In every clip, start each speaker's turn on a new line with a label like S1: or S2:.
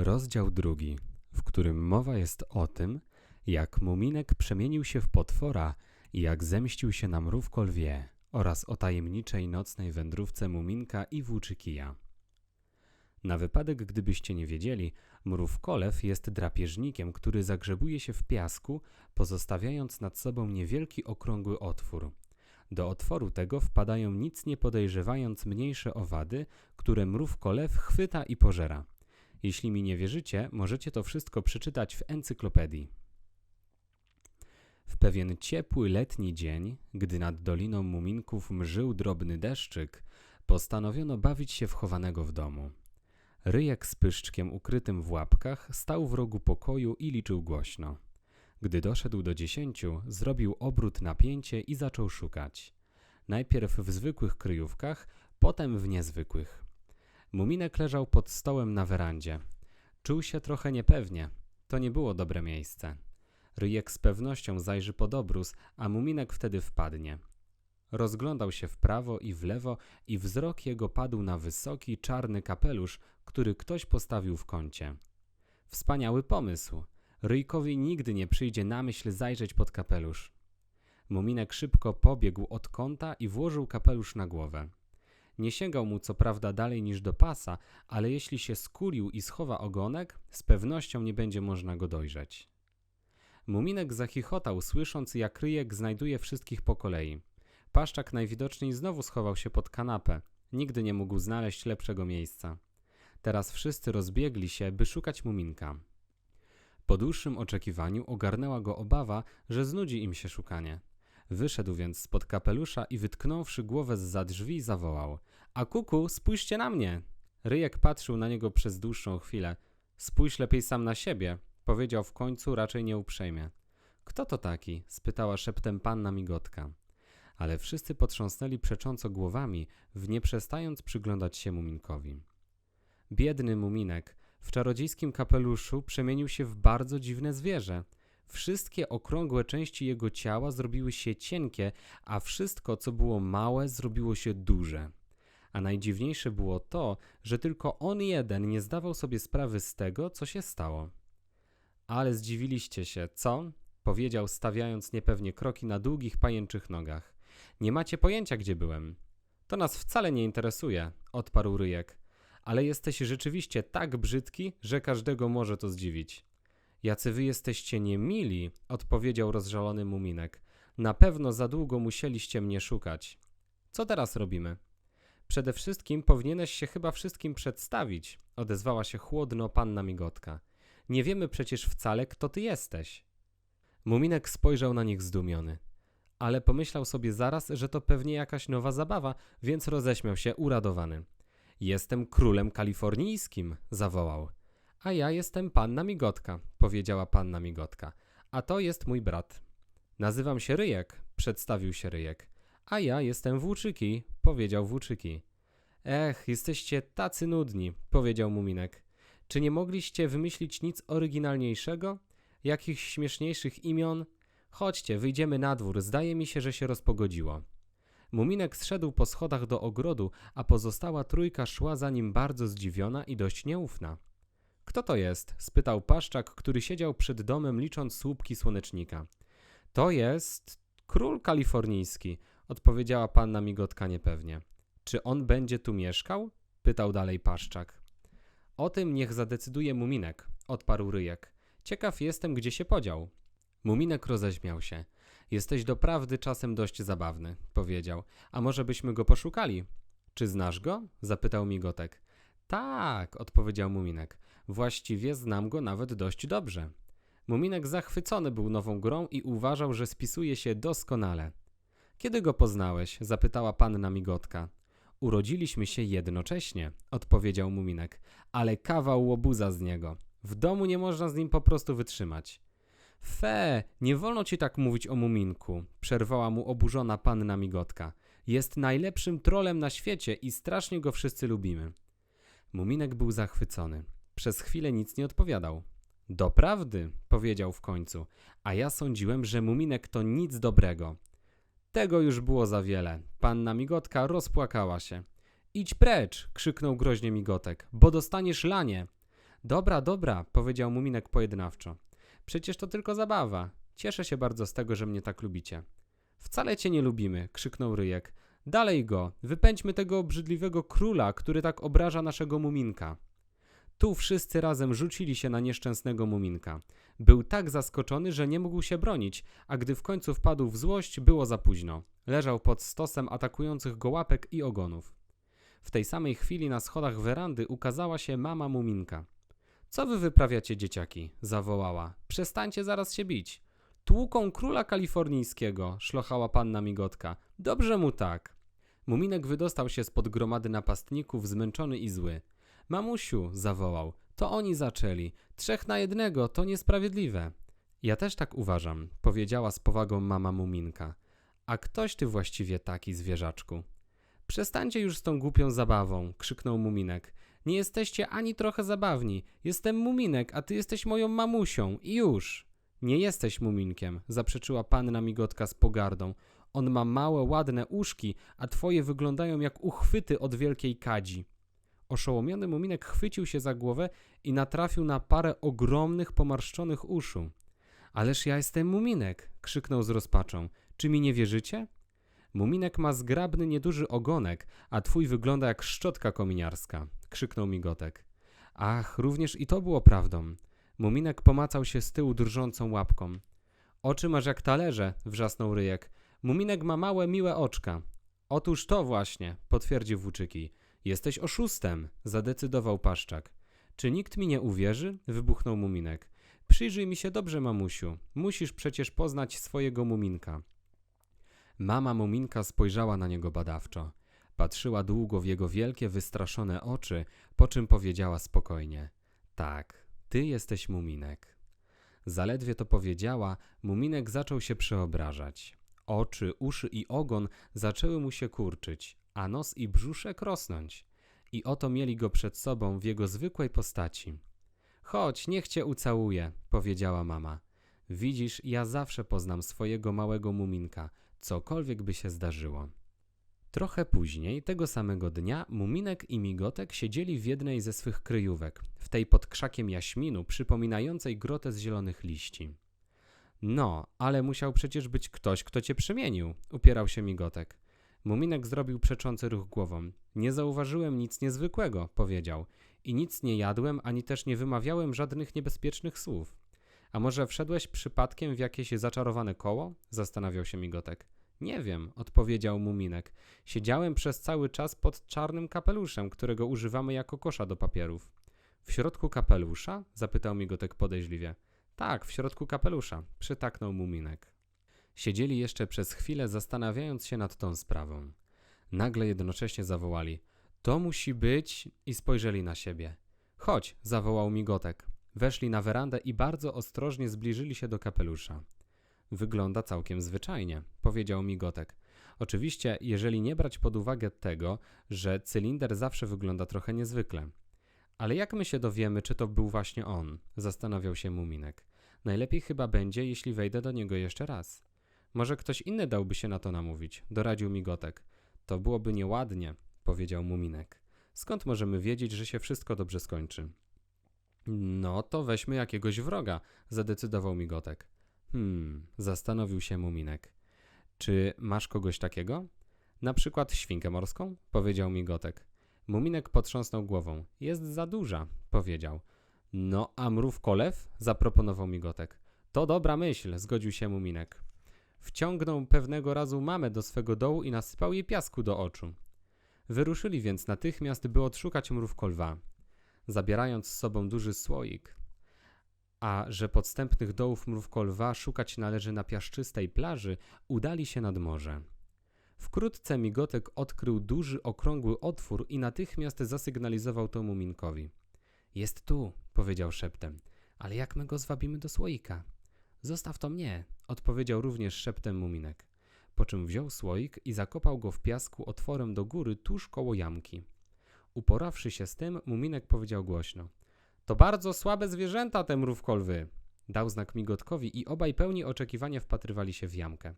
S1: Rozdział drugi, w którym mowa jest o tym, jak Muminek przemienił się w potwora i jak zemścił się na mrówko lwie oraz o tajemniczej nocnej wędrówce Muminka i Włóczykija. Na wypadek, gdybyście nie wiedzieli, mrówkolew jest drapieżnikiem, który zagrzebuje się w piasku, pozostawiając nad sobą niewielki okrągły otwór. Do otworu tego wpadają nic nie podejrzewając mniejsze owady, które mrówkolew chwyta i pożera. Jeśli mi nie wierzycie, możecie to wszystko przeczytać w encyklopedii. W pewien ciepły letni dzień, gdy nad Doliną Muminków mżył drobny deszczyk, postanowiono bawić się w chowanego w domu. Ryjek z pyszczkiem ukrytym w łapkach stał w rogu pokoju i liczył głośno. Gdy doszedł do dziesięciu, zrobił obrót na pięcie i zaczął szukać. Najpierw w zwykłych kryjówkach, potem w niezwykłych. Muminek leżał pod stołem na werandzie. Czuł się trochę niepewnie. To nie było dobre miejsce. Ryjek z pewnością zajrzy pod obrus, a Muminek wtedy wpadnie. Rozglądał się w prawo i w lewo i wzrok jego padł na wysoki, czarny kapelusz, który ktoś postawił w kącie. Wspaniały pomysł. Ryjkowi nigdy nie przyjdzie na myśl zajrzeć pod kapelusz. Muminek szybko pobiegł od kąta i włożył kapelusz na głowę. Nie sięgał mu co prawda dalej niż do pasa, ale jeśli się skulił i schowa ogonek, z pewnością nie będzie można go dojrzeć. Muminek zachichotał, słysząc jak ryjek znajduje wszystkich po kolei. Paszczak najwidoczniej znowu schował się pod kanapę. Nigdy nie mógł znaleźć lepszego miejsca. Teraz wszyscy rozbiegli się, by szukać Muminka. Po dłuższym oczekiwaniu ogarnęła go obawa, że znudzi im się szukanie. Wyszedł więc spod kapelusza i wytknąwszy głowę z drzwi zawołał A kuku, spójrzcie na mnie! Ryjek patrzył na niego przez dłuższą chwilę. Spójrz lepiej sam na siebie, powiedział w końcu raczej nieuprzejmie. Kto to taki? spytała szeptem panna Migotka. Ale wszyscy potrząsnęli przecząco głowami, w nie przestając przyglądać się Muminkowi. Biedny Muminek w czarodziejskim kapeluszu przemienił się w bardzo dziwne zwierzę. Wszystkie okrągłe części jego ciała zrobiły się cienkie, a wszystko, co było małe, zrobiło się duże. A najdziwniejsze było to, że tylko on jeden nie zdawał sobie sprawy z tego, co się stało. Ale zdziwiliście się, co? powiedział, stawiając niepewnie kroki na długich pajęczych nogach. Nie macie pojęcia, gdzie byłem. To nas wcale nie interesuje, odparł ryjek. Ale jesteś rzeczywiście tak brzydki, że każdego może to zdziwić. Jacy wy jesteście niemili, odpowiedział rozżalony muminek. Na pewno za długo musieliście mnie szukać. Co teraz robimy? Przede wszystkim powinieneś się chyba wszystkim przedstawić, odezwała się chłodno panna Migotka. Nie wiemy przecież wcale, kto ty jesteś. Muminek spojrzał na nich zdumiony. Ale pomyślał sobie zaraz, że to pewnie jakaś nowa zabawa, więc roześmiał się uradowany. Jestem królem kalifornijskim, zawołał. A ja jestem panna Migotka, powiedziała panna Migotka. A to jest mój brat. Nazywam się Ryjek, przedstawił się Ryjek. A ja jestem Włóczyki, powiedział Włóczyki. Ech, jesteście tacy nudni, powiedział Muminek. Czy nie mogliście wymyślić nic oryginalniejszego? Jakichś śmieszniejszych imion? Chodźcie, wyjdziemy na dwór, zdaje mi się, że się rozpogodziło. Muminek zszedł po schodach do ogrodu, a pozostała trójka szła za nim bardzo zdziwiona i dość nieufna. Kto to jest? spytał paszczak, który siedział przed domem licząc słupki słonecznika. To jest król kalifornijski, odpowiedziała panna Migotka niepewnie. Czy on będzie tu mieszkał? pytał dalej paszczak. O tym niech zadecyduje Muminek, odparł Ryjek. Ciekaw jestem, gdzie się podział. Muminek roześmiał się. Jesteś doprawdy czasem dość zabawny, powiedział. A może byśmy go poszukali? Czy znasz go? zapytał Migotek. Tak, odpowiedział Muminek. Właściwie znam go nawet dość dobrze. Muminek zachwycony był nową grą i uważał, że spisuje się doskonale. Kiedy go poznałeś? zapytała panna Migotka. Urodziliśmy się jednocześnie, odpowiedział Muminek, ale kawał łobuza z niego. W domu nie można z nim po prostu wytrzymać. Fe, nie wolno ci tak mówić o Muminku, przerwała mu oburzona panna Migotka. Jest najlepszym trolem na świecie i strasznie go wszyscy lubimy. Muminek był zachwycony. Przez chwilę nic nie odpowiadał. Doprawdy, powiedział w końcu, a ja sądziłem, że Muminek to nic dobrego. Tego już było za wiele. Panna Migotka rozpłakała się. Idź precz, krzyknął groźnie Migotek, bo dostaniesz lanie. Dobra, dobra, powiedział Muminek pojednawczo. Przecież to tylko zabawa. Cieszę się bardzo z tego, że mnie tak lubicie. Wcale cię nie lubimy, krzyknął Ryjek. Dalej go, wypędźmy tego obrzydliwego króla, który tak obraża naszego Muminka. Tu wszyscy razem rzucili się na nieszczęsnego Muminka. Był tak zaskoczony, że nie mógł się bronić, a gdy w końcu wpadł w złość, było za późno. Leżał pod stosem atakujących go łapek i ogonów. W tej samej chwili na schodach werandy ukazała się mama Muminka. Co wy wyprawiacie, dzieciaki? zawołała. Przestańcie zaraz się bić. Tłuką króla kalifornijskiego, szlochała panna migotka. Dobrze mu tak. Muminek wydostał się spod gromady napastników, zmęczony i zły. Mamusiu, zawołał, to oni zaczęli. Trzech na jednego, to niesprawiedliwe. Ja też tak uważam, powiedziała z powagą mama Muminka. A ktoś ty właściwie taki, zwierzaczku? Przestańcie już z tą głupią zabawą, krzyknął Muminek. Nie jesteście ani trochę zabawni. Jestem Muminek, a ty jesteś moją mamusią. I już. Nie jesteś Muminkiem, zaprzeczyła panna migotka z pogardą. On ma małe, ładne uszki, a twoje wyglądają jak uchwyty od wielkiej kadzi. Oszołomiony Muminek chwycił się za głowę i natrafił na parę ogromnych, pomarszczonych uszu. Ależ ja jestem Muminek, krzyknął z rozpaczą. Czy mi nie wierzycie? Muminek ma zgrabny, nieduży ogonek, a twój wygląda jak szczotka kominiarska, krzyknął Migotek. Ach, również i to było prawdą. Muminek pomacał się z tyłu drżącą łapką. Oczy masz jak talerze, wrzasnął ryjek. Muminek ma małe, miłe oczka. Otóż to właśnie, potwierdził Włóczyki. Jesteś oszustem, zadecydował Paszczak. Czy nikt mi nie uwierzy? wybuchnął Muminek. Przyjrzyj mi się dobrze, mamusiu. Musisz przecież poznać swojego Muminka. Mama Muminka spojrzała na niego badawczo. Patrzyła długo w jego wielkie, wystraszone oczy, po czym powiedziała spokojnie: Tak, ty jesteś Muminek. Zaledwie to powiedziała, Muminek zaczął się przeobrażać. Oczy, uszy i ogon zaczęły mu się kurczyć, a nos i brzuszek rosnąć. I oto mieli go przed sobą w jego zwykłej postaci. Chodź, niech cię ucałuję, powiedziała mama. Widzisz, ja zawsze poznam swojego małego muminka, cokolwiek by się zdarzyło. Trochę później, tego samego dnia, Muminek i Migotek siedzieli w jednej ze swych kryjówek, w tej pod krzakiem jaśminu, przypominającej grotę z zielonych liści. No, ale musiał przecież być ktoś, kto cię przemienił, upierał się Migotek. Muminek zrobił przeczący ruch głową. Nie zauważyłem nic niezwykłego, powiedział. I nic nie jadłem, ani też nie wymawiałem żadnych niebezpiecznych słów. A może wszedłeś przypadkiem w jakieś zaczarowane koło? Zastanawiał się Migotek. Nie wiem, odpowiedział Muminek. Siedziałem przez cały czas pod czarnym kapeluszem, którego używamy jako kosza do papierów. W środku kapelusza? zapytał Migotek podejrzliwie. Tak, w środku kapelusza, przytaknął Muminek. Siedzieli jeszcze przez chwilę, zastanawiając się nad tą sprawą. Nagle jednocześnie zawołali: To musi być, i spojrzeli na siebie. Chodź, zawołał Migotek. Weszli na werandę i bardzo ostrożnie zbliżyli się do kapelusza. Wygląda całkiem zwyczajnie, powiedział Migotek. Oczywiście, jeżeli nie brać pod uwagę tego, że cylinder zawsze wygląda trochę niezwykle. Ale jak my się dowiemy, czy to był właśnie on? Zastanawiał się Muminek. Najlepiej chyba będzie, jeśli wejdę do niego jeszcze raz. Może ktoś inny dałby się na to namówić, doradził Migotek. To byłoby nieładnie, powiedział Muminek. Skąd możemy wiedzieć, że się wszystko dobrze skończy? No to weźmy jakiegoś wroga, zadecydował Migotek. Hmm, zastanowił się Muminek. Czy masz kogoś takiego? Na przykład świnkę morską? powiedział Migotek. Muminek potrząsnął głową. Jest za duża, powiedział. No, a mrów kolew? zaproponował Migotek. To dobra myśl, zgodził się Muminek. Wciągnął pewnego razu mamę do swego dołu i nasypał jej piasku do oczu. Wyruszyli więc natychmiast, by odszukać mrówko lwa, zabierając z sobą duży słoik. A że podstępnych dołów mrówko lwa szukać należy na piaszczystej plaży, udali się nad morze. Wkrótce Migotek odkrył duży, okrągły otwór i natychmiast zasygnalizował to Muminkowi. Jest tu, powiedział szeptem, ale jak my go zwabimy do słoika? Zostaw to mnie, odpowiedział również szeptem Muminek. Po czym wziął słoik i zakopał go w piasku otworem do góry tuż koło jamki. Uporawszy się z tym, Muminek powiedział głośno. To bardzo słabe zwierzęta te mrówkolwy. Dał znak migotkowi i obaj pełni oczekiwania wpatrywali się w jamkę.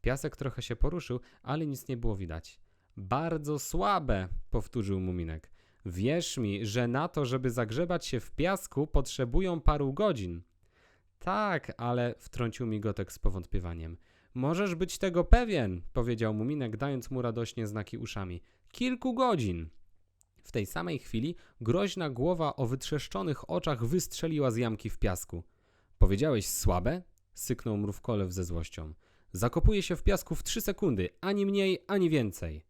S1: Piasek trochę się poruszył, ale nic nie było widać. Bardzo słabe, powtórzył Muminek. Wierz mi, że na to, żeby zagrzebać się w piasku, potrzebują paru godzin. Tak, ale wtrącił migotek z powątpiewaniem. Możesz być tego pewien, powiedział Muminek, dając mu radośnie znaki uszami. Kilku godzin. W tej samej chwili groźna głowa o wytrzeszczonych oczach wystrzeliła z jamki w piasku. Powiedziałeś słabe? syknął mrówkolew ze złością. Zakopuje się w piasku w trzy sekundy, ani mniej, ani więcej.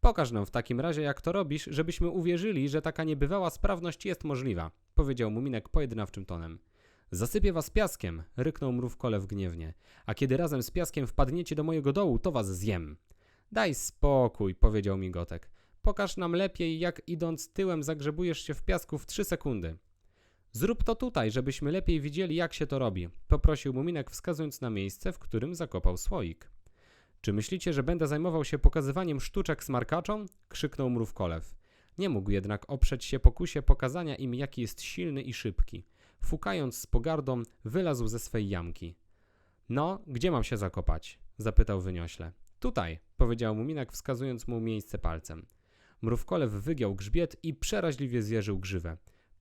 S1: Pokaż nam w takim razie, jak to robisz, żebyśmy uwierzyli, że taka niebywała sprawność jest możliwa, powiedział Muminek pojednawczym tonem. Zasypię was piaskiem, ryknął mrówkolew gniewnie. A kiedy razem z piaskiem wpadniecie do mojego dołu, to was zjem. Daj spokój, powiedział migotek. Pokaż nam lepiej, jak idąc tyłem zagrzebujesz się w piasku w trzy sekundy. Zrób to tutaj, żebyśmy lepiej widzieli, jak się to robi, poprosił Muminek, wskazując na miejsce, w którym zakopał słoik. Czy myślicie, że będę zajmował się pokazywaniem sztuczek smarkaczom? krzyknął mrówkolew. Nie mógł jednak oprzeć się pokusie pokazania im, jaki jest silny i szybki. Fukając z pogardą, wylazł ze swej jamki. No, gdzie mam się zakopać? zapytał wyniośle. Tutaj, powiedział Muminek, wskazując mu miejsce palcem. Mrówkolew wygiął grzbiet i przeraźliwie zjeżył grzywę.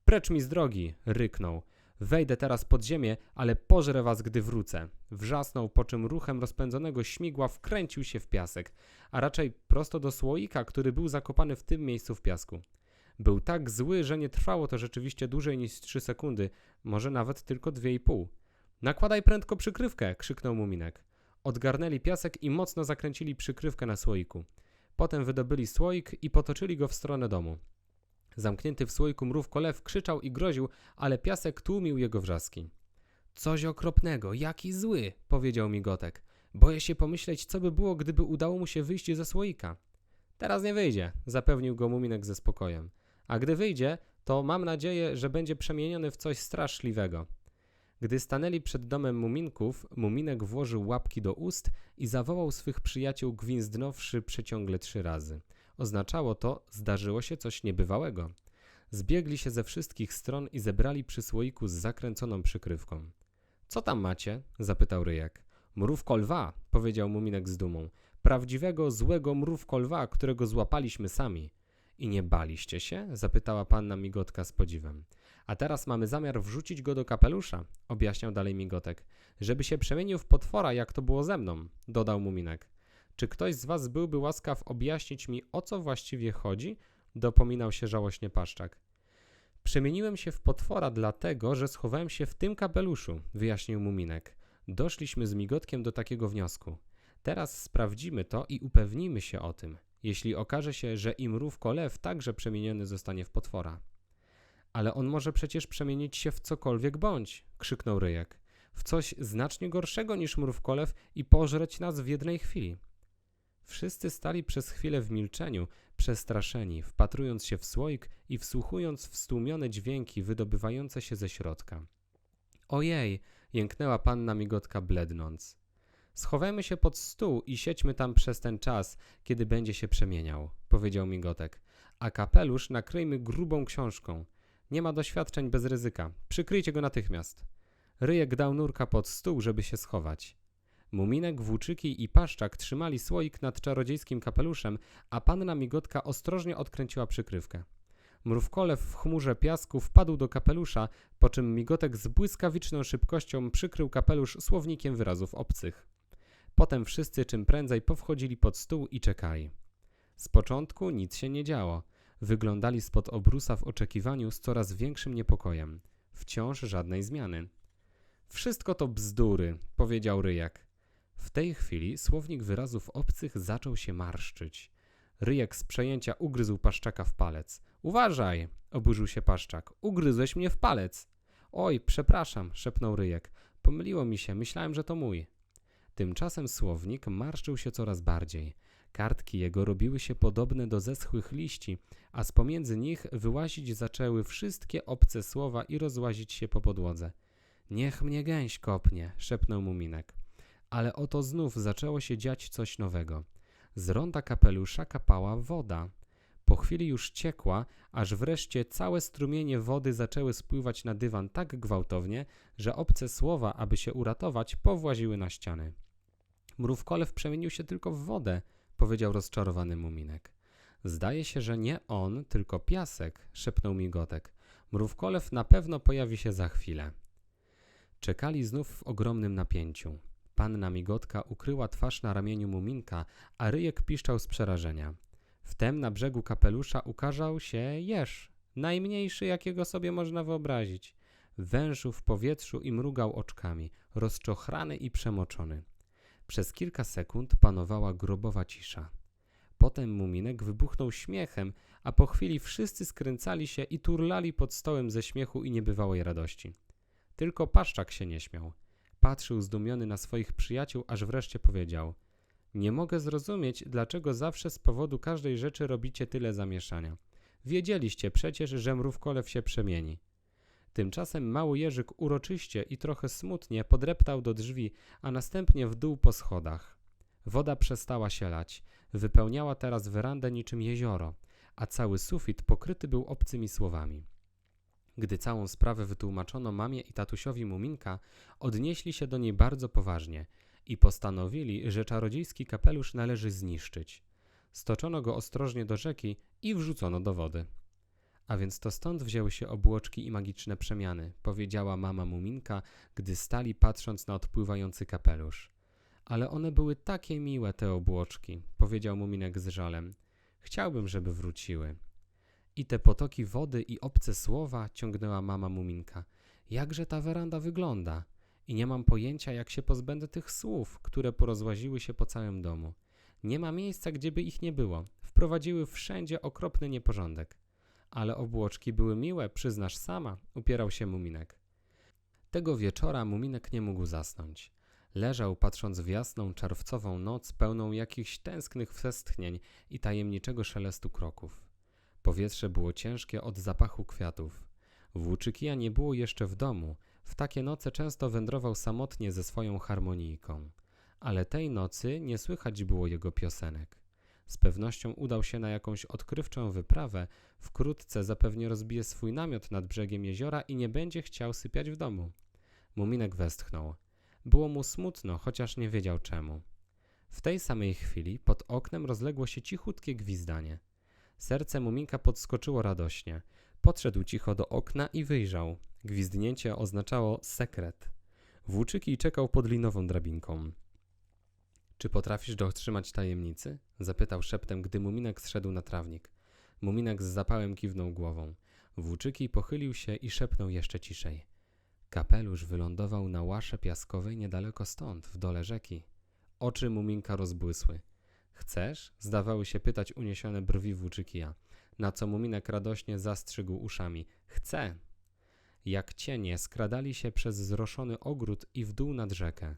S1: Precz mi z drogi, ryknął. Wejdę teraz pod ziemię, ale pożrę was, gdy wrócę. Wrzasnął, po czym ruchem rozpędzonego śmigła wkręcił się w piasek, a raczej prosto do słoika, który był zakopany w tym miejscu w piasku. Był tak zły, że nie trwało to rzeczywiście dłużej niż trzy sekundy, może nawet tylko dwie i pół. Nakładaj prędko przykrywkę, krzyknął Muminek. Odgarnęli piasek i mocno zakręcili przykrywkę na słoiku. Potem wydobyli słoik i potoczyli go w stronę domu. Zamknięty w słoiku mrówko lew krzyczał i groził, ale piasek tłumił jego wrzaski. Coś okropnego, jaki zły, powiedział migotek. Boję się pomyśleć, co by było, gdyby udało mu się wyjść ze słoika. Teraz nie wyjdzie, zapewnił go Muminek ze spokojem. A gdy wyjdzie, to mam nadzieję, że będzie przemieniony w coś straszliwego. Gdy stanęli przed domem Muminków, Muminek włożył łapki do ust i zawołał swych przyjaciół, gwizddnąwszy przeciągle trzy razy. Oznaczało to, zdarzyło się coś niebywałego. Zbiegli się ze wszystkich stron i zebrali przy słoiku z zakręconą przykrywką. Co tam macie? zapytał Ryjek. Mrówko lwa, powiedział Muminek z dumą. Prawdziwego, złego mrówko lwa, którego złapaliśmy sami. I nie baliście się? zapytała panna Migotka z podziwem. A teraz mamy zamiar wrzucić go do kapelusza, objaśniał dalej Migotek, żeby się przemienił w potwora, jak to było ze mną, dodał Muminek. Czy ktoś z was byłby łaskaw objaśnić mi, o co właściwie chodzi? Dopominał się żałośnie Paszczak. Przemieniłem się w potwora dlatego, że schowałem się w tym kapeluszu, wyjaśnił Muminek. Doszliśmy z Migotkiem do takiego wniosku. Teraz sprawdzimy to i upewnimy się o tym, jeśli okaże się, że i mrówko lew także przemieniony zostanie w potwora. Ale on może przecież przemienić się w cokolwiek bądź, krzyknął Ryjek. W coś znacznie gorszego niż mrówkolew i pożreć nas w jednej chwili. Wszyscy stali przez chwilę w milczeniu, przestraszeni, wpatrując się w słoik i wsłuchując w stłumione dźwięki wydobywające się ze środka. Ojej, jęknęła panna migotka blednąc. Schowajmy się pod stół i siedźmy tam przez ten czas, kiedy będzie się przemieniał, powiedział migotek. A kapelusz nakryjmy grubą książką. Nie ma doświadczeń bez ryzyka. Przykryjcie go natychmiast. Ryjek dał nurka pod stół, żeby się schować. Muminek, Włóczyki i Paszczak trzymali słoik nad czarodziejskim kapeluszem, a panna Migotka ostrożnie odkręciła przykrywkę. Mrówkolew w chmurze piasku wpadł do kapelusza, po czym Migotek z błyskawiczną szybkością przykrył kapelusz słownikiem wyrazów obcych. Potem wszyscy czym prędzej powchodzili pod stół i czekali. Z początku nic się nie działo. Wyglądali spod obrusa w oczekiwaniu z coraz większym niepokojem. Wciąż żadnej zmiany. Wszystko to bzdury, powiedział Ryjak. W tej chwili słownik wyrazów obcych zaczął się marszczyć. Ryjek z przejęcia ugryzł paszczaka w palec. Uważaj! oburzył się paszczak. Ugryzłeś mnie w palec. Oj, przepraszam, szepnął Ryjek. Pomyliło mi się, myślałem, że to mój. Tymczasem słownik marszczył się coraz bardziej. Kartki jego robiły się podobne do zeschłych liści, a z pomiędzy nich wyłazić zaczęły wszystkie obce słowa i rozłazić się po podłodze. Niech mnie gęś kopnie, szepnął Muminek. Ale oto znów zaczęło się dziać coś nowego. Z ronda kapelusza kapała woda. Po chwili już ciekła, aż wreszcie całe strumienie wody zaczęły spływać na dywan tak gwałtownie, że obce słowa, aby się uratować, powłaziły na ściany. Mrówkolew przemienił się tylko w wodę, powiedział rozczarowany muminek. Zdaje się, że nie on, tylko piasek, szepnął migotek. Mrówkolew na pewno pojawi się za chwilę. Czekali znów w ogromnym napięciu. Panna migotka ukryła twarz na ramieniu muminka, a ryjek piszczał z przerażenia. Wtem na brzegu kapelusza ukazał się jeż, najmniejszy jakiego sobie można wyobrazić. Wężył w powietrzu i mrugał oczkami, rozczochrany i przemoczony. Przez kilka sekund panowała grobowa cisza. Potem muminek wybuchnął śmiechem, a po chwili wszyscy skręcali się i turlali pod stołem ze śmiechu i niebywałej radości. Tylko paszczak się nie śmiał. Patrzył zdumiony na swoich przyjaciół, aż wreszcie powiedział: Nie mogę zrozumieć, dlaczego zawsze z powodu każdej rzeczy robicie tyle zamieszania. Wiedzieliście przecież, że mrówkolew się przemieni. Tymczasem mały Jerzyk uroczyście i trochę smutnie podreptał do drzwi, a następnie w dół po schodach. Woda przestała się lać, wypełniała teraz werandę niczym jezioro, a cały sufit pokryty był obcymi słowami. Gdy całą sprawę wytłumaczono mamie i tatusiowi Muminka, odnieśli się do niej bardzo poważnie i postanowili, że czarodziejski kapelusz należy zniszczyć. Stoczono go ostrożnie do rzeki i wrzucono do wody. A więc to stąd wzięły się obłoczki i magiczne przemiany, powiedziała mama Muminka, gdy stali patrząc na odpływający kapelusz. Ale one były takie miłe, te obłoczki, powiedział Muminek z żalem. Chciałbym, żeby wróciły. I te potoki wody i obce słowa, ciągnęła mama Muminka. Jakże ta weranda wygląda? I nie mam pojęcia, jak się pozbędę tych słów, które porozłaziły się po całym domu. Nie ma miejsca, gdzie by ich nie było. Wprowadziły wszędzie okropny nieporządek. Ale obłoczki były miłe, przyznasz sama, upierał się Muminek. Tego wieczora Muminek nie mógł zasnąć. Leżał patrząc w jasną, czerwcową noc pełną jakichś tęsknych westchnień i tajemniczego szelestu kroków. Powietrze było ciężkie od zapachu kwiatów. Włóczykija nie było jeszcze w domu. W takie noce często wędrował samotnie ze swoją harmonijką. Ale tej nocy nie słychać było jego piosenek. Z pewnością udał się na jakąś odkrywczą wyprawę, wkrótce zapewnie rozbije swój namiot nad brzegiem jeziora i nie będzie chciał sypiać w domu. Muminek westchnął. Było mu smutno, chociaż nie wiedział czemu. W tej samej chwili pod oknem rozległo się cichutkie gwizdanie. Serce Muminka podskoczyło radośnie. Podszedł cicho do okna i wyjrzał. Gwizdnięcie oznaczało sekret. Włóczyki czekał pod linową drabinką. Czy potrafisz dotrzymać tajemnicy? Zapytał szeptem, gdy Muminek zszedł na trawnik. Muminek z zapałem kiwnął głową. Włóczyki pochylił się i szepnął jeszcze ciszej. Kapelusz wylądował na łasze piaskowej niedaleko stąd, w dole rzeki. Oczy Muminka rozbłysły. Chcesz? Zdawały się pytać uniesione brwi włóczykija. Na co Muminek radośnie zastrzygł uszami. Chcę! Jak cienie skradali się przez zroszony ogród i w dół nad rzekę.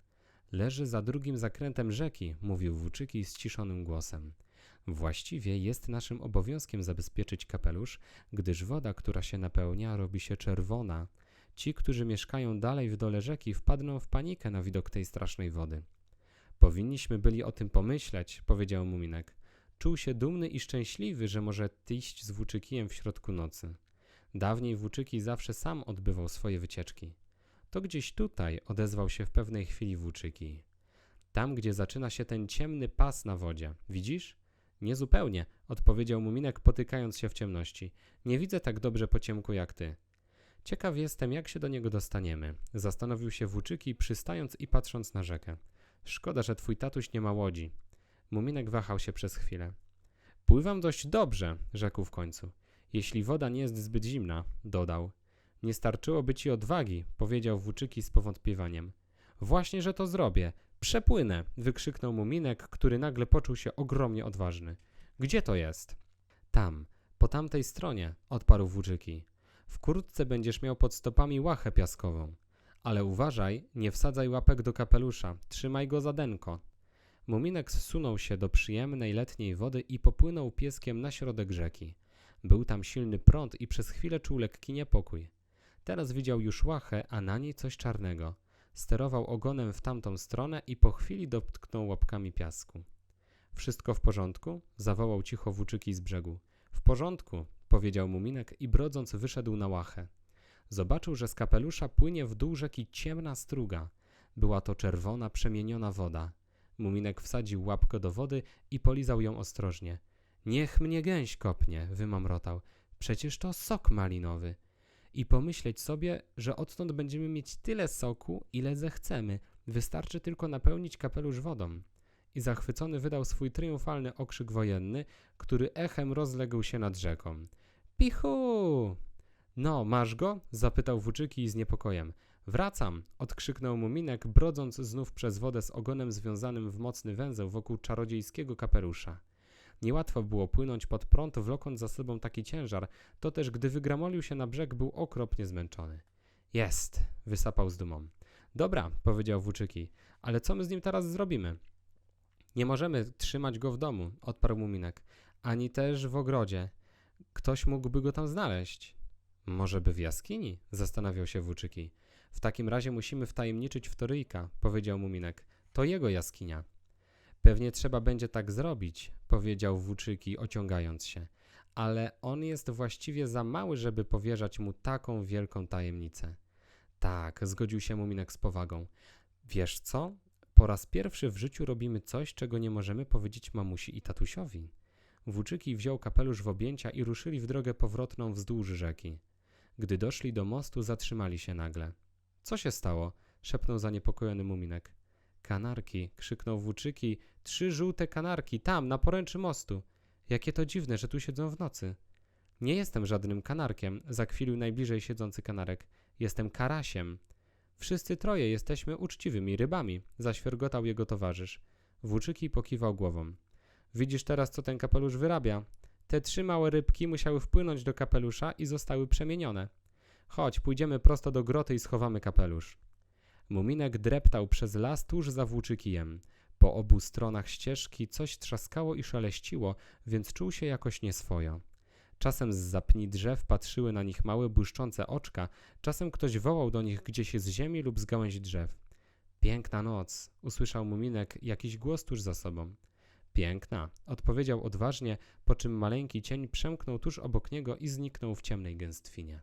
S1: Leży za drugim zakrętem rzeki, mówił włóczyki ściszonym głosem. Właściwie jest naszym obowiązkiem zabezpieczyć kapelusz, gdyż woda, która się napełnia, robi się czerwona. Ci, którzy mieszkają dalej w dole rzeki, wpadną w panikę na widok tej strasznej wody. Powinniśmy byli o tym pomyśleć, powiedział Muminek. Czuł się dumny i szczęśliwy, że może iść z włóczykijem w środku nocy. Dawniej włóczyki zawsze sam odbywał swoje wycieczki. To gdzieś tutaj odezwał się w pewnej chwili włóczyki. Tam, gdzie zaczyna się ten ciemny pas na wodzie. Widzisz? Niezupełnie, odpowiedział Muminek, potykając się w ciemności. Nie widzę tak dobrze po ciemku jak ty. Ciekaw jestem, jak się do niego dostaniemy. Zastanowił się włóczyki, przystając i patrząc na rzekę. Szkoda, że twój tatuś nie ma łodzi. Muminek wahał się przez chwilę. Pływam dość dobrze, rzekł w końcu. Jeśli woda nie jest zbyt zimna, dodał. Nie starczyłoby ci odwagi, powiedział włóczyki z powątpiewaniem. Właśnie, że to zrobię. Przepłynę, wykrzyknął Muminek, który nagle poczuł się ogromnie odważny. Gdzie to jest? Tam, po tamtej stronie, odparł włóczyki. Wkrótce będziesz miał pod stopami łachę piaskową. Ale uważaj, nie wsadzaj łapek do kapelusza, trzymaj go za denko. Muminek zsunął się do przyjemnej letniej wody i popłynął pieskiem na środek rzeki. Był tam silny prąd i przez chwilę czuł lekki niepokój. Teraz widział już łachę, a na niej coś czarnego. Sterował ogonem w tamtą stronę i po chwili dotknął łapkami piasku. Wszystko w porządku? zawołał cicho włóczyki z brzegu. W porządku, powiedział Muminek i brodząc wyszedł na łachę. Zobaczył, że z kapelusza płynie w dół rzeki ciemna struga. Była to czerwona, przemieniona woda. Muminek wsadził łapkę do wody i polizał ją ostrożnie. Niech mnie gęś kopnie, wymamrotał. Przecież to sok malinowy. I pomyśleć sobie, że odtąd będziemy mieć tyle soku, ile zechcemy. Wystarczy tylko napełnić kapelusz wodą. I zachwycony wydał swój triumfalny okrzyk wojenny, który echem rozległ się nad rzeką. Pichu! No, masz go? zapytał Włóczyki z niepokojem. Wracam! odkrzyknął Muminek, brodząc znów przez wodę z ogonem związanym w mocny węzeł wokół czarodziejskiego kapelusza. Niełatwo było płynąć pod prąd, wlokąc za sobą taki ciężar, to też gdy wygramolił się na brzeg, był okropnie zmęczony. Jest! wysapał z dumą. Dobra, powiedział Włóczyki, ale co my z nim teraz zrobimy? Nie możemy trzymać go w domu, odparł Muminek, ani też w ogrodzie. Ktoś mógłby go tam znaleźć. Może by w jaskini? zastanawiał się Włóczyki. W takim razie musimy wtajemniczyć wtoryjka, powiedział Muminek. To jego jaskinia. Pewnie trzeba będzie tak zrobić, powiedział Włóczyki, ociągając się. Ale on jest właściwie za mały, żeby powierzać mu taką wielką tajemnicę. Tak, zgodził się Muminek z powagą. Wiesz co? Po raz pierwszy w życiu robimy coś, czego nie możemy powiedzieć mamusi i tatusiowi. Włóczyki wziął kapelusz w objęcia i ruszyli w drogę powrotną wzdłuż rzeki. Gdy doszli do mostu, zatrzymali się nagle. Co się stało? szepnął zaniepokojony Muminek. Kanarki, krzyknął Włóczyki. Trzy żółte kanarki, tam, na poręczy mostu. Jakie to dziwne, że tu siedzą w nocy. Nie jestem żadnym kanarkiem, zakwilił najbliżej siedzący kanarek. Jestem karasiem. Wszyscy troje jesteśmy uczciwymi rybami, zaświergotał jego towarzysz. Włóczyki pokiwał głową. Widzisz teraz, co ten kapelusz wyrabia? Te trzy małe rybki musiały wpłynąć do kapelusza i zostały przemienione. Chodź, pójdziemy prosto do groty i schowamy kapelusz. Muminek dreptał przez las tuż za włóczykijem. Po obu stronach ścieżki coś trzaskało i szeleściło, więc czuł się jakoś nieswojo. Czasem z zapni drzew patrzyły na nich małe błyszczące oczka, czasem ktoś wołał do nich gdzieś z ziemi lub z gałęzi drzew. Piękna noc, usłyszał Muminek jakiś głos tuż za sobą. Piękna, odpowiedział odważnie, po czym maleńki cień przemknął tuż obok niego i zniknął w ciemnej gęstwinie.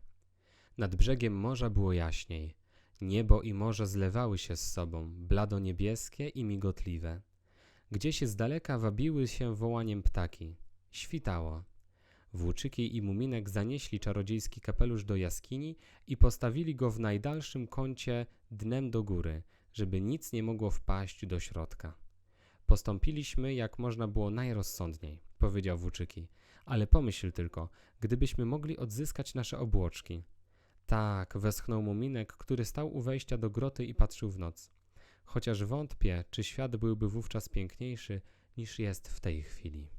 S1: Nad brzegiem morza było jaśniej. Niebo i morze zlewały się z sobą, blado niebieskie i migotliwe. Gdzieś z daleka wabiły się wołaniem ptaki. Świtało. Włóczyki i Muminek zanieśli czarodziejski kapelusz do jaskini i postawili go w najdalszym kącie dnem do góry, żeby nic nie mogło wpaść do środka. Postąpiliśmy jak można było najrozsądniej, powiedział Włóczyki, ale pomyśl tylko, gdybyśmy mogli odzyskać nasze obłoczki. Tak, westchnął Muminek, który stał u wejścia do groty i patrzył w noc. Chociaż wątpię, czy świat byłby wówczas piękniejszy niż jest w tej chwili.